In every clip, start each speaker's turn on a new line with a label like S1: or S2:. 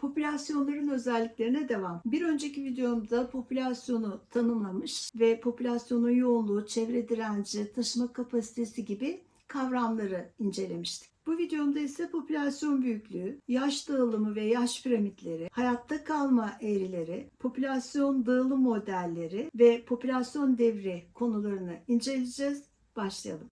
S1: Popülasyonların özelliklerine devam. Bir önceki videomda popülasyonu tanımlamış ve popülasyonun yoğunluğu, çevre direnci, taşıma kapasitesi gibi kavramları incelemiştik. Bu videomda ise popülasyon büyüklüğü, yaş dağılımı ve yaş piramitleri, hayatta kalma eğrileri, popülasyon dağılım modelleri ve popülasyon devri konularını inceleyeceğiz. Başlayalım.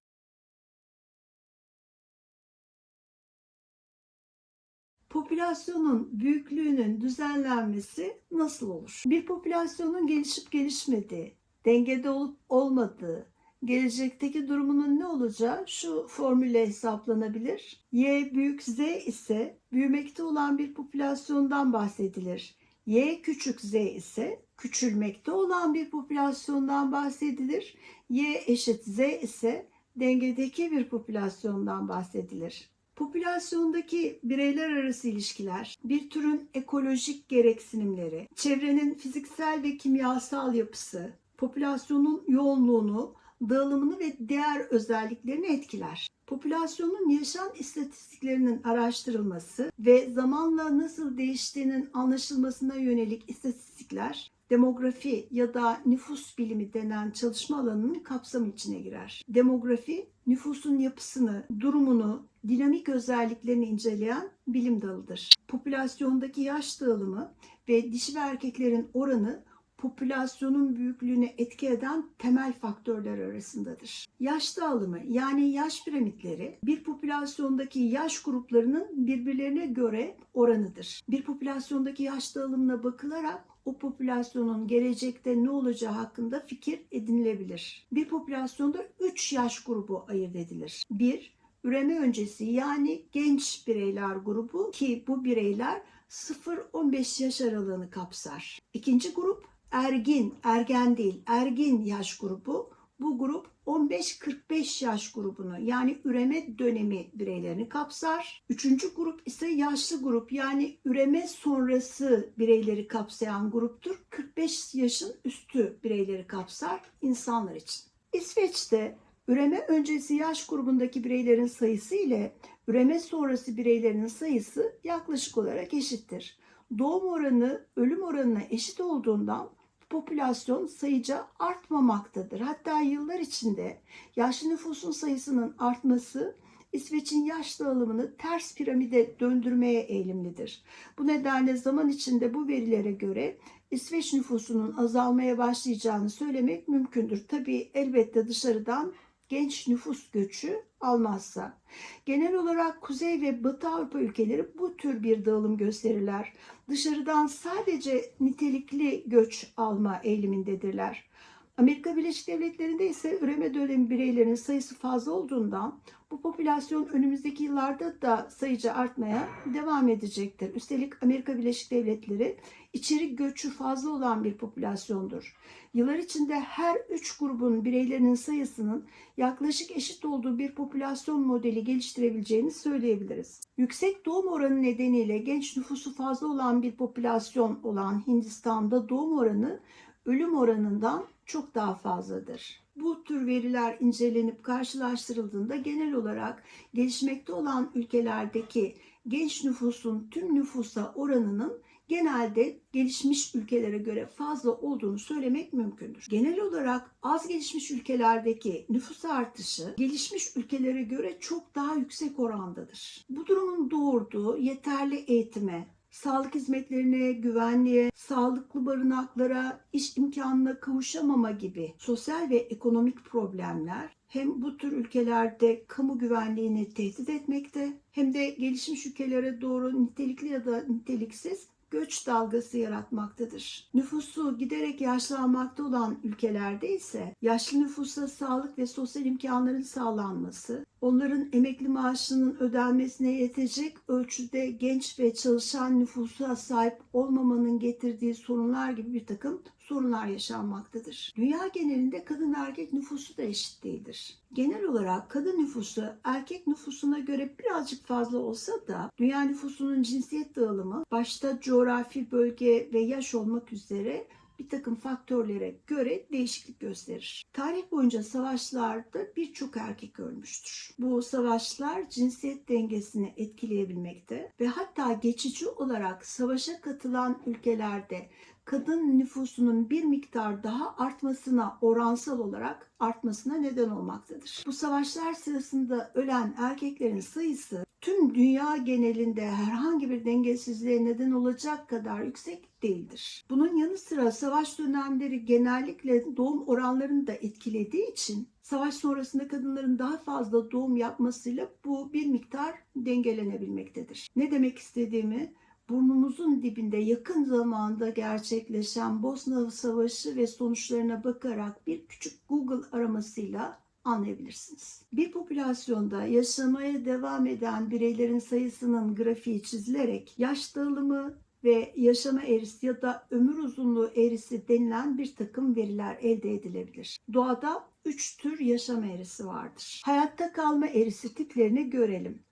S1: Popülasyonun büyüklüğünün düzenlenmesi nasıl olur? Bir popülasyonun gelişip gelişmediği, dengede olup olmadığı, gelecekteki durumunun ne olacağı şu formülle hesaplanabilir. Y büyük Z ise büyümekte olan bir popülasyondan bahsedilir. Y küçük Z ise küçülmekte olan bir popülasyondan bahsedilir. Y eşit Z ise dengedeki bir popülasyondan bahsedilir. Popülasyondaki bireyler arası ilişkiler, bir türün ekolojik gereksinimleri, çevrenin fiziksel ve kimyasal yapısı, popülasyonun yoğunluğunu, dağılımını ve diğer özelliklerini etkiler. Popülasyonun yaşam istatistiklerinin araştırılması ve zamanla nasıl değiştiğinin anlaşılmasına yönelik istatistikler demografi ya da nüfus bilimi denen çalışma alanının kapsamı içine girer. Demografi, nüfusun yapısını, durumunu, dinamik özelliklerini inceleyen bilim dalıdır. Popülasyondaki yaş dağılımı ve dişi ve erkeklerin oranı popülasyonun büyüklüğüne etki eden temel faktörler arasındadır. Yaş dağılımı yani yaş piramitleri bir popülasyondaki yaş gruplarının birbirlerine göre oranıdır. Bir popülasyondaki yaş dağılımına bakılarak o popülasyonun gelecekte ne olacağı hakkında fikir edinilebilir. Bir popülasyonda 3 yaş grubu ayırt edilir. 1. Üreme öncesi yani genç bireyler grubu ki bu bireyler 0-15 yaş aralığını kapsar. İkinci grup ergin, ergen değil, ergin yaş grubu. Bu grup 15-45 yaş grubunu yani üreme dönemi bireylerini kapsar. Üçüncü grup ise yaşlı grup yani üreme sonrası bireyleri kapsayan gruptur. 45 yaşın üstü bireyleri kapsar insanlar için. İsveç'te üreme öncesi yaş grubundaki bireylerin sayısı ile üreme sonrası bireylerin sayısı yaklaşık olarak eşittir. Doğum oranı ölüm oranına eşit olduğundan popülasyon sayıca artmamaktadır. Hatta yıllar içinde yaşlı nüfusun sayısının artması İsveç'in yaş dağılımını ters piramide döndürmeye eğilimlidir. Bu nedenle zaman içinde bu verilere göre İsveç nüfusunun azalmaya başlayacağını söylemek mümkündür. Tabii elbette dışarıdan genç nüfus göçü almazsa. Genel olarak Kuzey ve Batı Avrupa ülkeleri bu tür bir dağılım gösterirler. Dışarıdan sadece nitelikli göç alma eğilimindedirler. Amerika Birleşik Devletleri'nde ise üreme dönemi bireylerinin sayısı fazla olduğundan bu popülasyon önümüzdeki yıllarda da sayıca artmaya devam edecektir. Üstelik Amerika Birleşik Devletleri içeri göçü fazla olan bir popülasyondur. Yıllar içinde her üç grubun bireylerinin sayısının yaklaşık eşit olduğu bir popülasyon modeli geliştirebileceğini söyleyebiliriz. Yüksek doğum oranı nedeniyle genç nüfusu fazla olan bir popülasyon olan Hindistan'da doğum oranı ölüm oranından çok daha fazladır. Bu tür veriler incelenip karşılaştırıldığında genel olarak gelişmekte olan ülkelerdeki genç nüfusun tüm nüfusa oranının genelde gelişmiş ülkelere göre fazla olduğunu söylemek mümkündür. Genel olarak az gelişmiş ülkelerdeki nüfus artışı gelişmiş ülkelere göre çok daha yüksek orandadır. Bu durumun doğurduğu yeterli eğitime, sağlık hizmetlerine, güvenliğe, sağlıklı barınaklara, iş imkanına kavuşamama gibi sosyal ve ekonomik problemler hem bu tür ülkelerde kamu güvenliğini tehdit etmekte hem de gelişmiş ülkelere doğru nitelikli ya da niteliksiz göç dalgası yaratmaktadır. Nüfusu giderek yaşlanmakta olan ülkelerde ise yaşlı nüfusa sağlık ve sosyal imkanların sağlanması, onların emekli maaşının ödenmesine yetecek ölçüde genç ve çalışan nüfusa sahip olmamanın getirdiği sorunlar gibi bir takım sorunlar yaşanmaktadır. Dünya genelinde kadın erkek nüfusu da eşit değildir. Genel olarak kadın nüfusu erkek nüfusuna göre birazcık fazla olsa da dünya nüfusunun cinsiyet dağılımı başta coğrafi bölge ve yaş olmak üzere bir takım faktörlere göre değişiklik gösterir. Tarih boyunca savaşlarda birçok erkek ölmüştür. Bu savaşlar cinsiyet dengesini etkileyebilmekte ve hatta geçici olarak savaşa katılan ülkelerde kadın nüfusunun bir miktar daha artmasına oransal olarak artmasına neden olmaktadır. Bu savaşlar sırasında ölen erkeklerin sayısı tüm dünya genelinde herhangi bir dengesizliğe neden olacak kadar yüksek değildir. Bunun yanı sıra savaş dönemleri genellikle doğum oranlarını da etkilediği için savaş sonrasında kadınların daha fazla doğum yapmasıyla bu bir miktar dengelenebilmektedir. Ne demek istediğimi burnumuzun dibinde yakın zamanda gerçekleşen Bosna Savaşı ve sonuçlarına bakarak bir küçük Google aramasıyla anlayabilirsiniz. Bir popülasyonda yaşamaya devam eden bireylerin sayısının grafiği çizilerek yaş dağılımı ve yaşama eğrisi ya da ömür uzunluğu eğrisi denilen bir takım veriler elde edilebilir. Doğada üç tür yaşam eğrisi vardır. Hayatta kalma eğrisi tiplerini görelim.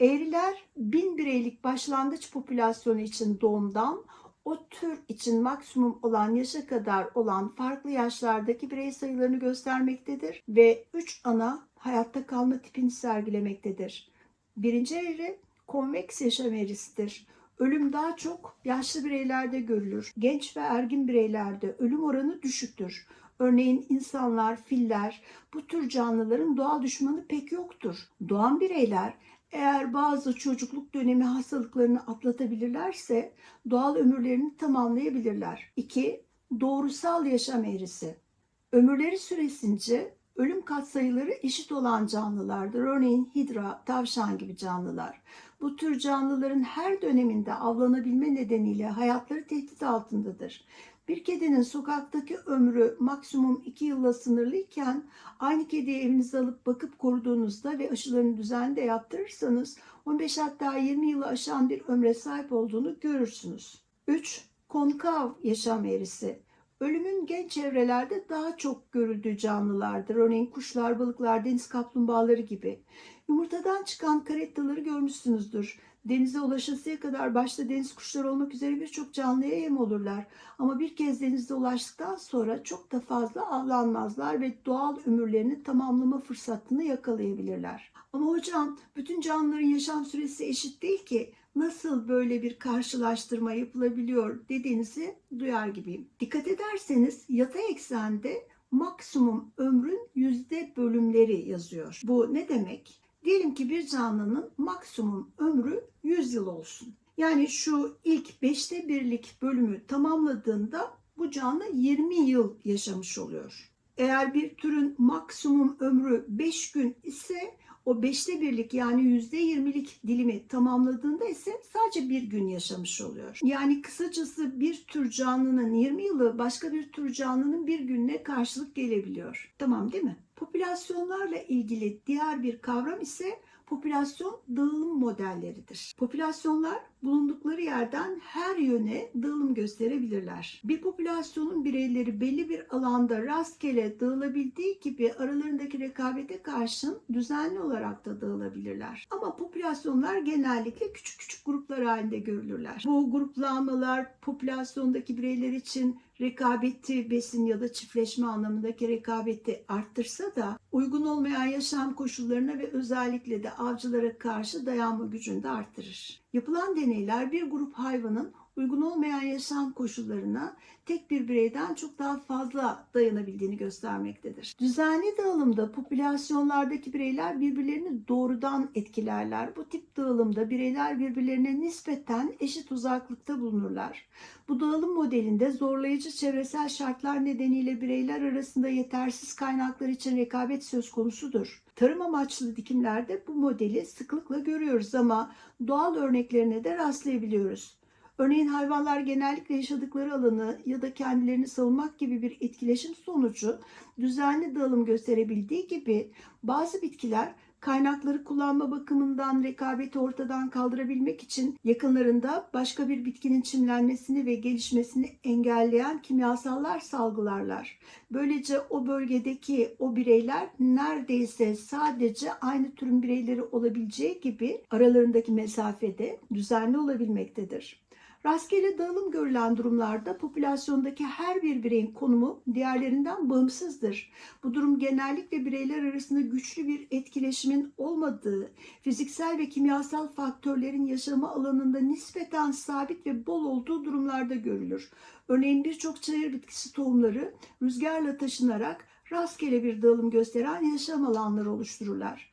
S1: Eğriler bin bireylik başlangıç popülasyonu için doğumdan o tür için maksimum olan yaşa kadar olan farklı yaşlardaki birey sayılarını göstermektedir ve üç ana hayatta kalma tipini sergilemektedir. Birinci eğri konveks yaşam eğrisidir. Ölüm daha çok yaşlı bireylerde görülür. Genç ve ergin bireylerde ölüm oranı düşüktür. Örneğin insanlar, filler bu tür canlıların doğal düşmanı pek yoktur. Doğan bireyler eğer bazı çocukluk dönemi hastalıklarını atlatabilirlerse doğal ömürlerini tamamlayabilirler. 2. Doğrusal yaşam eğrisi. Ömürleri süresince ölüm katsayıları eşit olan canlılardır. Örneğin hidra, tavşan gibi canlılar. Bu tür canlıların her döneminde avlanabilme nedeniyle hayatları tehdit altındadır. Bir kedinin sokaktaki ömrü maksimum 2 yılla sınırlıyken aynı kediyi evinize alıp bakıp koruduğunuzda ve aşılarını düzenli de yaptırırsanız 15 hatta 20 yılı aşan bir ömre sahip olduğunu görürsünüz. 3. Konkav yaşam eğrisi. Ölümün genç çevrelerde daha çok görüldüğü canlılardır. Örneğin kuşlar, balıklar, deniz kaplumbağaları gibi. Yumurtadan çıkan karettaları görmüşsünüzdür. Denize ulaşasıya kadar başta deniz kuşları olmak üzere birçok canlıya yem olurlar. Ama bir kez denize ulaştıktan sonra çok da fazla avlanmazlar ve doğal ömürlerini tamamlama fırsatını yakalayabilirler. Ama hocam bütün canlıların yaşam süresi eşit değil ki nasıl böyle bir karşılaştırma yapılabiliyor dediğinizi duyar gibiyim. Dikkat ederseniz yatay eksende maksimum ömrün yüzde bölümleri yazıyor. Bu ne demek? Diyelim ki bir canlının maksimum ömrü 100 yıl olsun. Yani şu ilk beşte birlik bölümü tamamladığında bu canlı 20 yıl yaşamış oluyor. Eğer bir türün maksimum ömrü 5 gün ise o beşte birlik yani yüzde yirmilik dilimi tamamladığında ise sadece bir gün yaşamış oluyor. Yani kısacası bir tür canlının 20 yılı başka bir tür canlının bir gününe karşılık gelebiliyor. Tamam değil mi? Popülasyonlarla ilgili diğer bir kavram ise popülasyon dağılım modelleridir. Popülasyonlar bulundukları yerden her yöne dağılım gösterebilirler. Bir popülasyonun bireyleri belli bir alanda rastgele dağılabildiği gibi aralarındaki rekabete karşın düzenli olarak da dağılabilirler. Ama popülasyonlar genellikle küçük küçük gruplar halinde görülürler. Bu gruplanmalar popülasyondaki bireyler için rekabeti besin ya da çiftleşme anlamındaki rekabeti arttırsa da uygun olmayan yaşam koşullarına ve özellikle de avcılara karşı dayanma gücünü de arttırır. Yapılan deneyler bir grup hayvanın uygun olmayan yaşam koşullarına tek bir bireyden çok daha fazla dayanabildiğini göstermektedir. Düzenli dağılımda popülasyonlardaki bireyler birbirlerini doğrudan etkilerler. Bu tip dağılımda bireyler birbirlerine nispeten eşit uzaklıkta bulunurlar. Bu dağılım modelinde zorlayıcı çevresel şartlar nedeniyle bireyler arasında yetersiz kaynaklar için rekabet söz konusudur. Tarım amaçlı dikimlerde bu modeli sıklıkla görüyoruz ama doğal örneklerine de rastlayabiliyoruz. Örneğin hayvanlar genellikle yaşadıkları alanı ya da kendilerini savunmak gibi bir etkileşim sonucu düzenli dağılım gösterebildiği gibi bazı bitkiler kaynakları kullanma bakımından rekabeti ortadan kaldırabilmek için yakınlarında başka bir bitkinin çimlenmesini ve gelişmesini engelleyen kimyasallar salgılarlar. Böylece o bölgedeki o bireyler neredeyse sadece aynı türün bireyleri olabileceği gibi aralarındaki mesafede düzenli olabilmektedir. Rastgele dağılım görülen durumlarda popülasyondaki her bir bireyin konumu diğerlerinden bağımsızdır. Bu durum genellikle bireyler arasında güçlü bir etkileşimin olmadığı, fiziksel ve kimyasal faktörlerin yaşama alanında nispeten sabit ve bol olduğu durumlarda görülür. Örneğin birçok çayır bitkisi tohumları rüzgarla taşınarak rastgele bir dağılım gösteren yaşam alanları oluştururlar.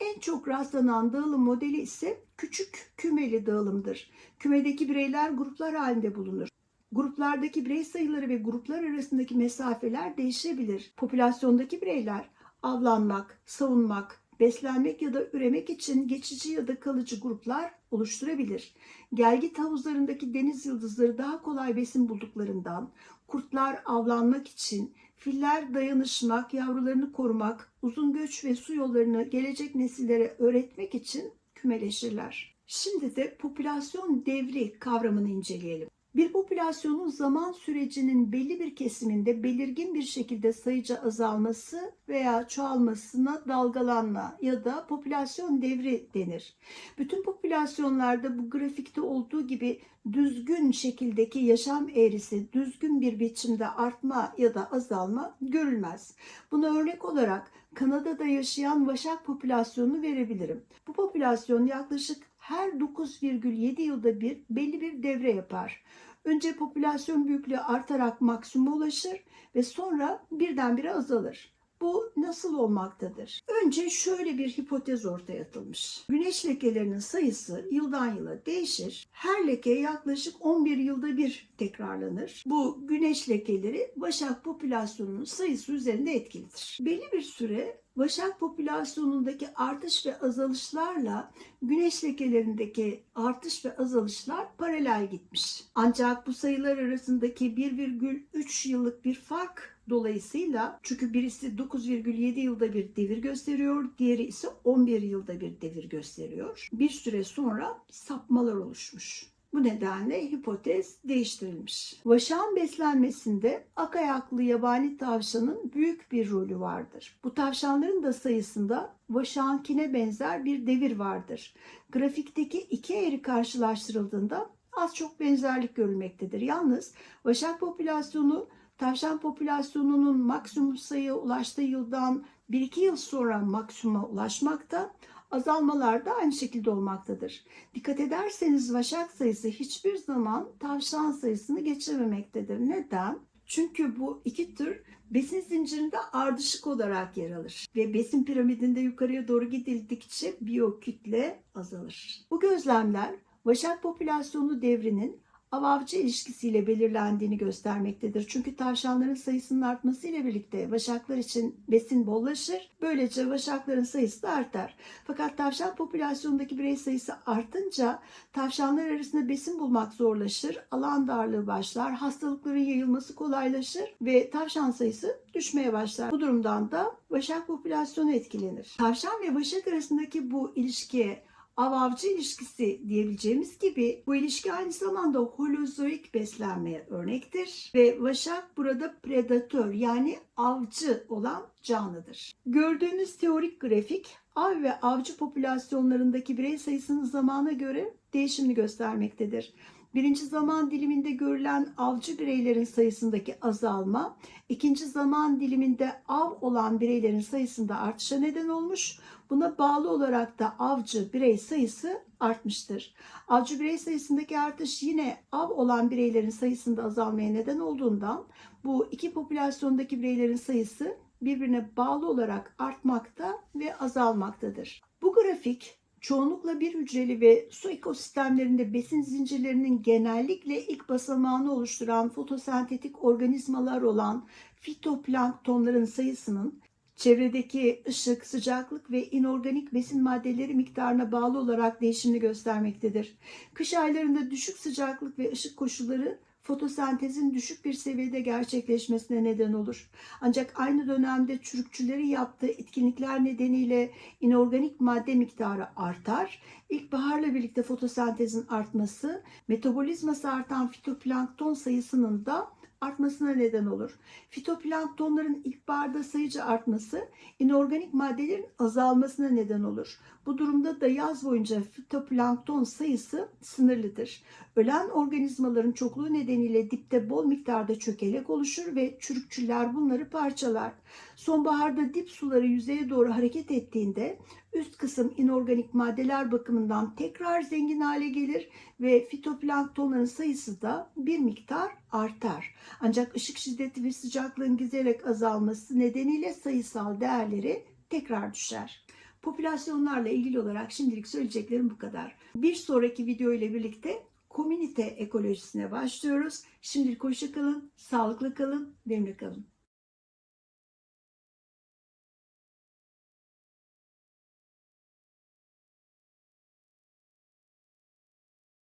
S1: En çok rastlanan dağılım modeli ise küçük kümeli dağılımdır. Kümedeki bireyler gruplar halinde bulunur. Gruplardaki birey sayıları ve gruplar arasındaki mesafeler değişebilir. Popülasyondaki bireyler avlanmak, savunmak, beslenmek ya da üremek için geçici ya da kalıcı gruplar oluşturabilir. Gelgit havuzlarındaki deniz yıldızları daha kolay besin bulduklarından, kurtlar avlanmak için, filler dayanışmak, yavrularını korumak, uzun göç ve su yollarını gelecek nesillere öğretmek için kümeleşirler. Şimdi de popülasyon devri kavramını inceleyelim. Bir popülasyonun zaman sürecinin belli bir kesiminde belirgin bir şekilde sayıca azalması veya çoğalmasına dalgalanma ya da popülasyon devri denir. Bütün popülasyonlarda bu grafikte olduğu gibi düzgün şekildeki yaşam eğrisi düzgün bir biçimde artma ya da azalma görülmez. Buna örnek olarak Kanada'da yaşayan vaşak popülasyonunu verebilirim. Bu popülasyon yaklaşık her 9,7 yılda bir belli bir devre yapar. Önce popülasyon büyüklüğü artarak maksimuma ulaşır ve sonra birdenbire azalır. Bu nasıl olmaktadır? Önce şöyle bir hipotez ortaya atılmış. Güneş lekelerinin sayısı yıldan yıla değişir. Her leke yaklaşık 11 yılda bir tekrarlanır. Bu güneş lekeleri başak popülasyonunun sayısı üzerinde etkilidir. Belli bir süre Başak popülasyonundaki artış ve azalışlarla güneş lekelerindeki artış ve azalışlar paralel gitmiş. Ancak bu sayılar arasındaki 1,3 yıllık bir fark dolayısıyla çünkü birisi 9,7 yılda bir devir gösteriyor, diğeri ise 11 yılda bir devir gösteriyor. Bir süre sonra sapmalar oluşmuş. Bu nedenle hipotez değiştirilmiş. Vaşağın beslenmesinde ak ayaklı yabani tavşanın büyük bir rolü vardır. Bu tavşanların da sayısında vaşağınkine benzer bir devir vardır. Grafikteki iki eğri karşılaştırıldığında az çok benzerlik görülmektedir. Yalnız vaşak popülasyonu tavşan popülasyonunun maksimum sayıya ulaştığı yıldan 1-2 yıl sonra maksimuma ulaşmakta azalmalar da aynı şekilde olmaktadır. Dikkat ederseniz vaşak sayısı hiçbir zaman tavşan sayısını geçirmemektedir. Neden? Çünkü bu iki tür besin zincirinde ardışık olarak yer alır ve besin piramidinde yukarıya doğru gidildikçe biyokütle azalır. Bu gözlemler vaşak popülasyonu devrinin av-avcı ilişkisiyle belirlendiğini göstermektedir. Çünkü tavşanların sayısının artmasıyla birlikte vaşaklar için besin bollaşır. Böylece vaşakların sayısı da artar. Fakat tavşan popülasyonundaki birey sayısı artınca tavşanlar arasında besin bulmak zorlaşır. Alan darlığı başlar. Hastalıkların yayılması kolaylaşır ve tavşan sayısı düşmeye başlar. Bu durumdan da vaşak popülasyonu etkilenir. Tavşan ve vaşak arasındaki bu ilişkiye av-avcı ilişkisi diyebileceğimiz gibi bu ilişki aynı zamanda holozoik beslenmeye örnektir ve vaşak burada predatör yani avcı olan canlıdır. Gördüğünüz teorik grafik av ve avcı popülasyonlarındaki birey sayısının zamana göre değişimini göstermektedir. Birinci zaman diliminde görülen avcı bireylerin sayısındaki azalma, ikinci zaman diliminde av olan bireylerin sayısında artışa neden olmuş. Buna bağlı olarak da avcı birey sayısı artmıştır. Avcı birey sayısındaki artış yine av olan bireylerin sayısında azalmaya neden olduğundan bu iki popülasyondaki bireylerin sayısı birbirine bağlı olarak artmakta ve azalmaktadır. Bu grafik çoğunlukla bir hücreli ve su ekosistemlerinde besin zincirlerinin genellikle ilk basamağını oluşturan fotosentetik organizmalar olan fitoplanktonların sayısının çevredeki ışık, sıcaklık ve inorganik besin maddeleri miktarına bağlı olarak değişimini göstermektedir. Kış aylarında düşük sıcaklık ve ışık koşulları fotosentezin düşük bir seviyede gerçekleşmesine neden olur. Ancak aynı dönemde çürükçülerin yaptığı etkinlikler nedeniyle inorganik madde miktarı artar. İlkbaharla birlikte fotosentezin artması, metabolizması artan fitoplankton sayısının da artmasına neden olur. Fitoplanktonların ilkbaharda sayıca artması inorganik maddelerin azalmasına neden olur. Bu durumda da yaz boyunca fitoplankton sayısı sınırlıdır. Ölen organizmaların çokluğu nedeniyle dipte bol miktarda çökelek oluşur ve çürükçüler bunları parçalar. Sonbaharda dip suları yüzeye doğru hareket ettiğinde üst kısım inorganik maddeler bakımından tekrar zengin hale gelir ve fitoplanktonların sayısı da bir miktar artar. Ancak ışık şiddeti ve sıcaklığın giderek azalması nedeniyle sayısal değerleri tekrar düşer. Popülasyonlarla ilgili olarak şimdilik söyleyeceklerim bu kadar. Bir sonraki video ile birlikte komünite ekolojisine başlıyoruz. Şimdilik hoşça kalın, sağlıklı kalın, benimle kalın.